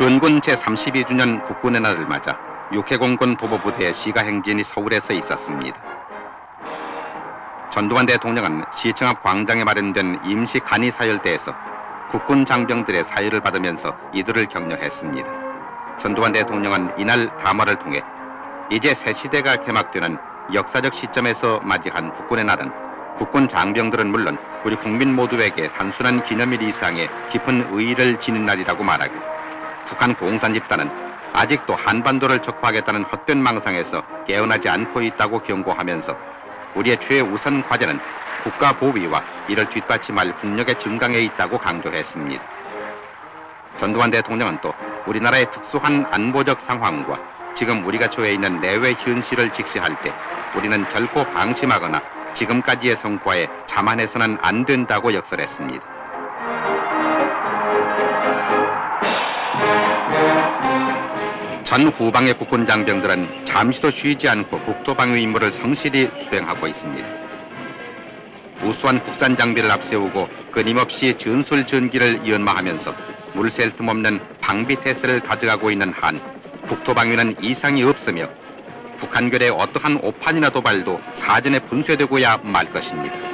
근군 제32주년 국군의 날을 맞아 육해공군 도보부대의 시가 행진이 서울에서 있었습니다. 전두환 대통령은 시청 앞 광장에 마련된 임시 간이 사열대에서 국군 장병들의 사열을 받으면서 이들을 격려했습니다. 전두환 대통령은 이날 담화를 통해 이제 새 시대가 개막되는 역사적 시점에서 맞이한 국군의 날은 국군 장병들은 물론 우리 국민 모두에게 단순한 기념일 이상의 깊은 의의를 지닌 날이라고 말하고 북한 공산 집단은 아직도 한반도를 척파하겠다는 헛된 망상에서 깨어나지 않고 있다고 경고하면서 우리의 최우선 과제는 국가 보위와 이를 뒷받침할 국력의 증강에 있다고 강조했습니다. 전두환 대통령은 또 우리나라의 특수한 안보적 상황과 지금 우리가 처해 있는 내외 현실을 직시할 때 우리는 결코 방심하거나 지금까지의 성과에 자만해서는 안 된다고 역설했습니다. 전 후방의 국군 장병들은 잠시도 쉬지 않고 국토방위 임무를 성실히 수행하고 있습니다. 우수한 국산 장비를 앞세우고 끊임없이 전술 전기를 연마하면서 물샐 틈 없는 방비 태세를 가져가고 있는 한 국토방위는 이상이 없으며 북한결의 어떠한 오판이나 도발도 사전에 분쇄되고야 말 것입니다.